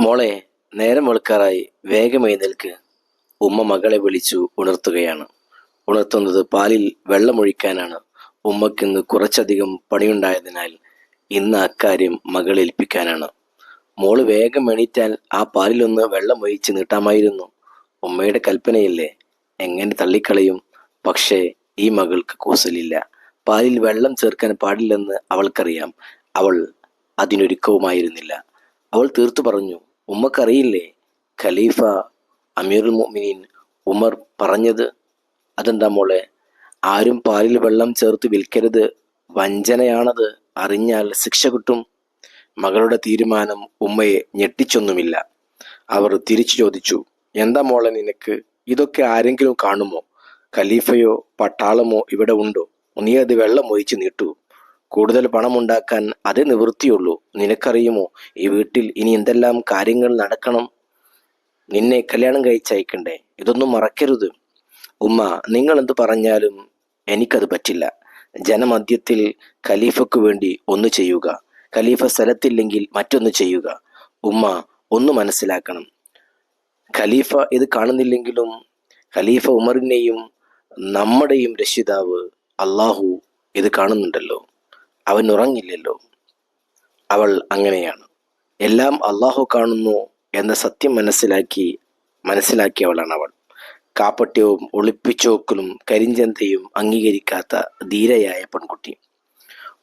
മോളെ നേരം വെളുക്കാറായി. വേഗം എഴുന്നേൽക്ക്. ഉമ്മ മകളെ വിളിച്ചു ഉണർത്തുകയാണ്. ഉണർത്തുന്നത് പാലിൽ വെള്ളമൊഴിക്കാനാണ്. ഉമ്മക്കിന്ന് കുറച്ചധികം പണിയുണ്ടായതിനാൽ ഇന്ന് അക്കാര്യം മകളേൽപ്പിക്കാനാണ്. മോൾ വേഗം എണീറ്റാൽ ആ പാലിലൊന്ന് വെള്ളം ഒഴിച്ച് നീട്ടാമായിരുന്നു. ഉമ്മയുടെ കൽപ്പനയില്ലേ? എങ്ങനെ തള്ളിക്കളയും? പക്ഷേ ഈ മകൾക്ക് കൂസലില്ല. പാലിൽ വെള്ളം ചേർക്കാൻ പാടില്ലെന്ന് അവൾക്കറിയാം. അവൾ അതിനൊരുക്കവുമായിരുന്നില്ല. അവൾ തീർത്തു പറഞ്ഞു ഉമ്മക്കറിയില്ലേ? ഖലീഫ അമീറുൽ മുഅ്മിനീൻ ഉമർ പറഞ്ഞത് അതെന്താ മോളെ? ആരും പാലിൽ വെള്ളം ചേർത്ത് വിൽക്കരുത്. വഞ്ചനയാണത്. അറിഞ്ഞാൽ ശിക്ഷ കിട്ടും. മകളുടെ തീരുമാനം ഉമ്മയെ ഞെട്ടിച്ചൊന്നുമില്ല. അവർ തിരിച്ചു ചോദിച്ചു എന്താ മോളെ നിനക്ക്? ഇതൊക്കെ ആരെങ്കിലും കാണുമോ? ഖലീഫയോ പട്ടാളമോ ഇവിടെ ഉണ്ടോ? നീ അത് വെള്ളം ഒഴിച്ചു നീട്ടൂ. കൂടുതൽ പണമുണ്ടാക്കാൻ അതേ നിവൃത്തിയുള്ളൂ. നിനക്കറിയുമോ ഈ വീട്ടിൽ ഇനി എന്തെല്ലാം കാര്യങ്ങൾ നടക്കണം? നിന്നെ കല്യാണം കഴിച്ചയക്കണ്ടേ? ഇതൊന്നും മറക്കരുത്. ഉമ്മ നിങ്ങൾ എന്ത് പറഞ്ഞാലും എനിക്കത് പറ്റില്ല. ജനമധ്യത്തിൽ ഖലീഫക്ക് വേണ്ടി ഒന്ന് ചെയ്യുക. ഖലീഫ സ്ഥലത്തില്ലെങ്കിൽ മറ്റൊന്ന് ചെയ്യുക. ഉമ്മ ഒന്ന് മനസ്സിലാക്കണം. ഖലീഫ ഇത് കാണുന്നില്ലെങ്കിലും ഖലീഫ ഉമറിനെയും നമ്മുടെയും രക്ഷിതാവ് അള്ളാഹു ഇത് കാണുന്നുണ്ടല്ലോ. അവൻ ഉറങ്ങില്ലല്ലോ. അവൾ അങ്ങനെയാണ്. എല്ലാം അള്ളാഹു കാണുന്നു എന്ന സത്യം മനസ്സിലാക്കി മനസ്സിലാക്കിയവളാണ് അവൾ. കാപ്പട്യവും ഒളിപ്പിച്ചോക്കലും കരിഞ്ചന്തയും അംഗീകരിക്കാത്ത ധീരയായ പെൺകുട്ടി.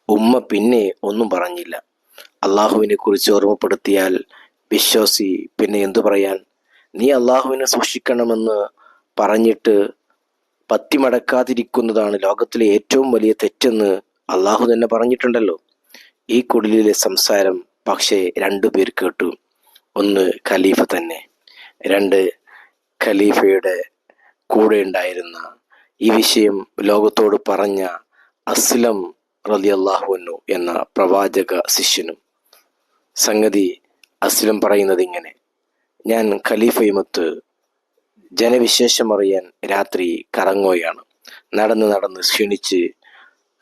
ഉമ്മ പിന്നെ ഒന്നും പറഞ്ഞില്ല. അള്ളാഹുവിനെ കുറിച്ച് ഓർമ്മപ്പെടുത്തിയാൽ വിശ്വാസി പിന്നെ എന്തു പറയാൻ? നീ അള്ളാഹുവിനെ സൂക്ഷിക്കണമെന്ന് പറഞ്ഞിട്ട് പത്തിമടക്കാതിരിക്കുന്നതാണ് ലോകത്തിലെ ഏറ്റവും വലിയ തെറ്റെന്ന് അള്ളാഹു തന്നെ പറഞ്ഞിട്ടുണ്ടല്ലോ ഈ കുടിലിലെ സംസാരം പക്ഷേ രണ്ടു പേർ കേട്ടു. ഒന്ന് ഖലീഫ തന്നെ. രണ്ട് ഖലീഫയുടെ കൂടെ ഉണ്ടായിരുന്ന ഈ വിഷയം ലോകത്തോട് പറഞ്ഞ അസ്ലം റലി അള്ളാഹുനു എന്ന പ്രവാചക ശിഷ്യനും. സംഗതി അസ്ലം പറയുന്നത് ഇങ്ങനെ ഞാൻ ഖലീഫയുമൊത്ത് ജനവിശേഷം അറിയാൻ രാത്രി കറങ്ങുകയാണ്. നടന്ന് നടന്ന് ക്ഷീണിച്ച്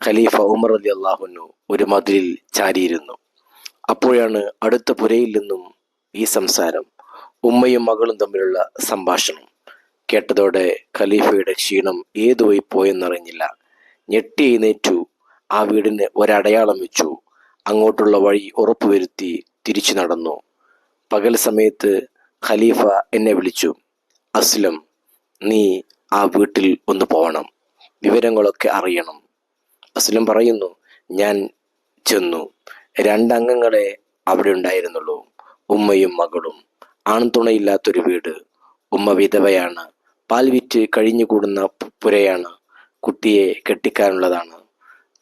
ഖലീഫ ഉമർ അലി അള്ളാഹുനു ഒരു മതിലിൽ ചാരിയിരുന്നു. അപ്പോഴാണ് അടുത്ത പുരയിൽ നിന്നും ഈ സംസാരം ഉമ്മയും മകളും തമ്മിലുള്ള സംഭാഷണം. കേട്ടതോടെ ഖലീഫയുടെ ക്ഷീണം ഏതു വഴി പോയെന്നറിഞ്ഞില്ല. ഞെട്ടി എഴുന്നേറ്റു ആ വീടിന് ഒരടയാളം വെച്ചു. അങ്ങോട്ടുള്ള വഴി ഉറപ്പുവരുത്തി തിരിച്ചു നടന്നു. പകൽ സമയത്ത് ഖലീഫ എന്നെ വിളിച്ചു. അസ്ലം നീ ആ വീട്ടിൽ ഒന്ന് പോകണം വിവരങ്ങളൊക്കെ അറിയണം. അസ്ലം പറയുന്നു ഞാൻ ചെന്നു. രണ്ടംഗങ്ങളെ അവിടെ ഉണ്ടായിരുന്നുള്ളൂ. ഉമ്മയും മകളും. ആൺതുണയില്ലാത്തൊരു വീട്. ഉമ്മ വിധവയാണ്. പാൽ വിറ്റ് കഴിഞ്ഞുകൂടുന്ന കൂടുന്ന പുരയാണ്. കുട്ടിയെ കെട്ടിക്കാനുള്ളതാണ്.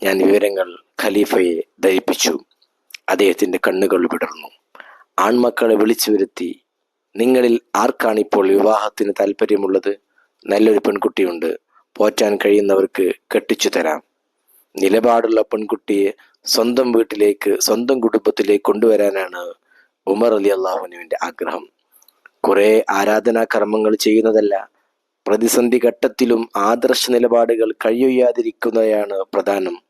ഞാൻ വിവരങ്ങൾ ഖലീഫയെ ധരിപ്പിച്ചു. അദ്ദേഹത്തിന്റെ കണ്ണുകൾ വിടർന്നു. ആൺമക്കളെ വിളിച്ചു വരുത്തി നിങ്ങളിൽ ആർക്കാണിപ്പോൾ വിവാഹത്തിന് താല്പര്യമുള്ളത് നല്ലൊരു പെൺകുട്ടിയുണ്ട്. പോറ്റാൻ കഴിയുന്നവർക്ക് കെട്ടിച്ചു തരാം. നിലപാടുള്ള പെൺകുട്ടിയെ സ്വന്തം വീട്ടിലേക്ക് സ്വന്തം കുടുംബത്തിലേക്ക് കൊണ്ടുവരാനാണ് ഉമർ അലി അള്ളാഹുനുവിന്റെ ആഗ്രഹം. കുറെ ആരാധനാ കർമ്മങ്ങൾ ചെയ്യുന്നതല്ല പ്രതിസന്ധി ഘട്ടത്തിലും ആദർശ നിലപാടുകൾ കഴിയാതിരിക്കുന്നതാണ് പ്രധാനം.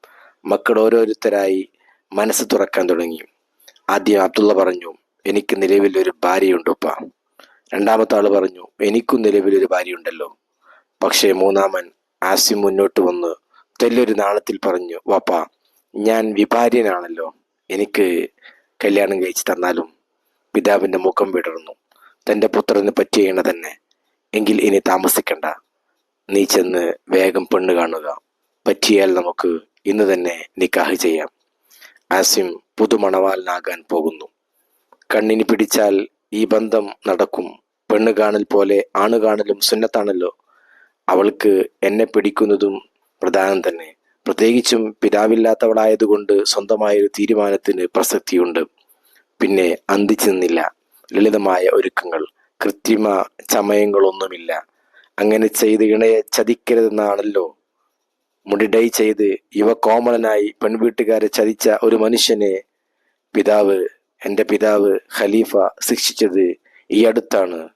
മക്കൾ ഓരോരുത്തരായി മനസ്സ് തുറക്കാൻ തുടങ്ങി. ആദ്യം അബ്ദുള്ള പറഞ്ഞു എനിക്ക് നിലവിൽ ഒരു ഭാര്യയുണ്ട് ഉപ്പ. രണ്ടാമത്തെ ആൾ പറഞ്ഞു എനിക്കും നിലവിൽ ഒരു ഭാര്യയുണ്ടല്ലോ. പക്ഷേ മൂന്നാമൻ ആസിം മുന്നോട്ട് വന്ന് തെല്ലൊരു നാണത്തിൽ പറഞ്ഞു വാപ്പ ഞാൻ വിഭാര്യനാണല്ലോ. എനിക്ക് കല്യാണം കഴിച്ചു തന്നാലും പിതാവിന്റെ മുഖം വിടർന്നു. തന്റെ പുത്രന് പറ്റിയണ തന്നെ. എങ്കിൽ ഇനി താമസിക്കണ്ട. നീ ചെന്ന് വേഗം പെണ്ണ് കാണുക. പറ്റിയാൽ നമുക്ക് ഇന്ന് തന്നെ നിക്കാഹ് ചെയ്യാം. ആസിം പുതുമണവാലനാകാൻ പോകുന്നു. കണ്ണിന് പിടിച്ചാൽ ഈ ബന്ധം നടക്കും. പെണ്ണ് കാണൽ പോലെ ആണ് കാണലും സുന്നത്താണല്ലോ. അവൾക്ക് എന്നെ പിടിക്കുന്നതും പ്രധാനം തന്നെ. പ്രത്യേകിച്ചും പിതാവില്ലാത്തവളായതുകൊണ്ട് സ്വന്തമായ ഒരു തീരുമാനത്തിന് പ്രസക്തിയുണ്ട്. പിന്നെ അന്തിച്ചു നിന്നില്ല ലളിതമായ ഒരുക്കങ്ങൾ. കൃത്രിമ ചമയങ്ങളൊന്നുമില്ല. അങ്ങനെ ചെയ്ത് ഇണയെ ചതിക്കരുതെന്നാണല്ലോ. മുടിഡൈ ചെയ്ത് യുവ കോമളനായി പെൺവീട്ടുകാരെ ചതിച്ച ഒരു മനുഷ്യനെ പിതാവ് എന്റെ പിതാവ് ഖലീഫ ശിക്ഷിച്ചത് ഈ അടുത്താണ്.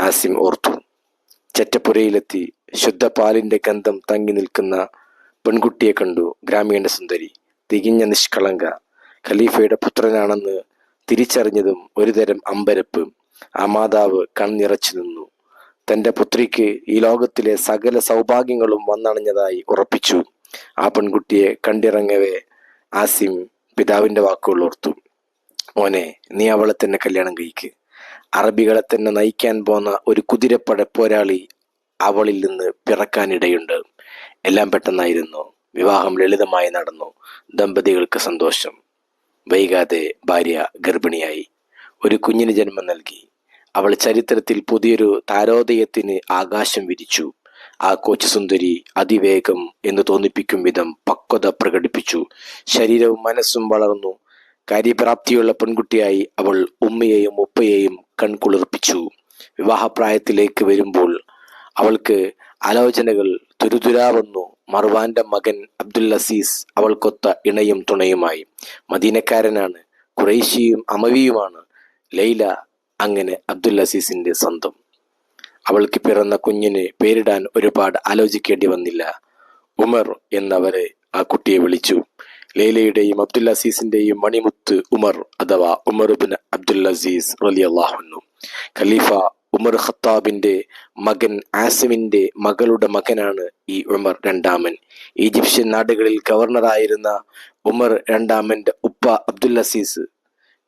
ആസിം ഓർത്തു. ചെറ്റപ്പുരയിലെത്തി. ശുദ്ധ പാലിന്റെ ഗന്ധം തങ്ങി നിൽക്കുന്ന പെൺകുട്ടിയെ കണ്ടു ഗ്രാമീണ സുന്ദരി. തികഞ്ഞ നിഷ്കളങ്ക. ഖലീഫയുടെ പുത്രനാണെന്ന് തിരിച്ചറിഞ്ഞതും ഒരുതരം അമ്പരപ്പ്. ആ മാതാവ് കണ്ണിറച്ചു നിന്നു. തന്റെ പുത്രിക്ക് ഈ ലോകത്തിലെ സകല സൗഭാഗ്യങ്ങളും വന്നണഞ്ഞതായി ഉറപ്പിച്ചു. ആ പെൺകുട്ടിയെ കണ്ടിറങ്ങവേ ആസിം പിതാവിന്റെ വാക്കുകൾ ഓർത്തു. മോനെ നീ അവളെ തന്നെ കല്യാണം കഴിക്ക്. അറബികളെ തന്നെ നയിക്കാൻ പോന്ന ഒരു കുതിരപ്പട പോരാളി അവളിൽ നിന്ന് പിറക്കാനിടയുണ്ട്. എല്ലാം പെട്ടെന്നായിരുന്നു. വിവാഹം ലളിതമായി നടന്നു. ദമ്പതികൾക്ക് സന്തോഷം. വൈകാതെ ഭാര്യ ഗർഭിണിയായി. ഒരു കുഞ്ഞിന് ജന്മം നൽകി. അവൾ ചരിത്രത്തിൽ പുതിയൊരു താരോദയത്തിന് ആകാശം വിരിച്ചു. ആ കൊച്ചു സുന്ദരി അതിവേഗം എന്ന് തോന്നിപ്പിക്കും വിധം പക്വത പ്രകടിപ്പിച്ചു. ശരീരവും മനസ്സും വളർന്നു. കാര്യപ്രാപ്തിയുള്ള പെൺകുട്ടിയായി അവൾ ഉമ്മയെയും ഉപ്പയെയും കൺകുളിർപ്പിച്ചു. വിവാഹപ്രായത്തിലേക്ക് വരുമ്പോൾ അവൾക്ക് ആലോചനകൾ തുരുതുരാ വന്നു. മർവാന്റെ മകൻ അബ്ദുൽ അസീസ് അവൾക്കൊത്ത ഇണയും തുണയുമായി. മദീനക്കാരനാണ് കുറേശിയും അമവിയുമാണ്. ലൈല അങ്ങനെ അബ്ദുൽ അസീസിന്റെ സ്വന്തം. അവൾക്ക് പിറന്ന കുഞ്ഞിന് പേരിടാൻ ഒരുപാട് ആലോചിക്കേണ്ടി വന്നില്ല. ഉമർ എന്നവരെ ആ കുട്ടിയെ വിളിച്ചു. ലൈലയുടെയും അബ്ദുൽ അസീസിന്റെയും മണിമുത്ത് ഉമർ അഥവാ ഉമർ ബിൻ അബ്ദുൽ അസീസ് റലി അള്ളാഹുന്നു ഖലീഫ ഉമർ ഖത്താബിന്റെ മകൻ ആസിമിന്റെ മകളുടെ മകനാണ് ഈ ഉമർ രണ്ടാമൻ. ഈജിപ്ഷ്യൻ നാടുകളിൽ ഗവർണറായിരുന്ന ഉമർ രണ്ടാമന്റെ ഉപ്പ അബ്ദുൽ അസീസ്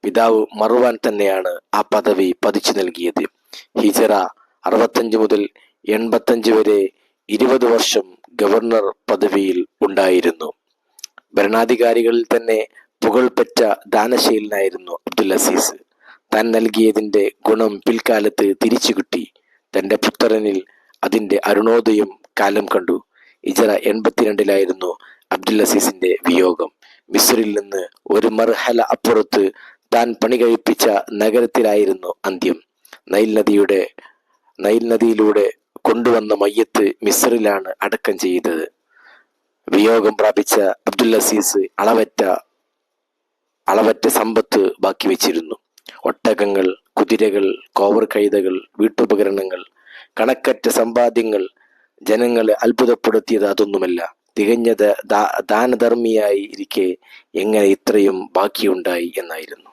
പിതാവ് മറുവാൻ തന്നെയാണ് ആ പദവി പതിച്ചു നൽകിയത്. ഹിജറ അറുപത്തഞ്ച് മുതൽ എൺപത്തഞ്ച് വരെ ഇരുപത് വർഷം ഗവർണർ പദവിയിൽ ഉണ്ടായിരുന്നു. ഭരണാധികാരികളിൽ തന്നെ പുകൾപെറ്റ ദാനശീലനായിരുന്നു അബ്ദുൽ അസീസ്. താൻ നൽകിയതിന്റെ ഗുണം പിൽക്കാലത്ത് തിരിച്ചു കിട്ടി. തന്റെ പുത്രനിൽ അതിന്റെ അരുണോദയം കാലം കണ്ടു. ഇജറ എൺപത്തിരണ്ടിലായിരുന്നു അബ്ദുൽ അസീസിന്റെ വിയോഗം. മിസ്രിൽ നിന്ന് ഒരു മർഹല അപ്പുറത്ത് താൻ പണി കഴിപ്പിച്ച നഗരത്തിലായിരുന്നു അന്ത്യം. നൈൽ നദിയുടെ നൈൽ നദിയിലൂടെ കൊണ്ടുവന്ന മയ്യത്ത് മിസ്രിലാണ് അടക്കം ചെയ്തത്. വിയോഗം പ്രാപിച്ച അബ്ദുൽ അസീസ് അളവറ്റ അളവറ്റ സമ്പത്ത് ബാക്കി വെച്ചിരുന്നു. ഒട്ടകങ്ങൾ കുതിരകൾ കോവർ കൈതകൾ വീട്ടുപകരണങ്ങൾ കണക്കറ്റ സമ്പാദ്യങ്ങൾ ജനങ്ങളെ അത്ഭുതപ്പെടുത്തിയത് അതൊന്നുമല്ല. തികഞ്ഞത് ദാനധർമ്മിയായി ഇരിക്കെ എങ്ങനെ ഇത്രയും ബാക്കിയുണ്ടായി എന്നായിരുന്നു.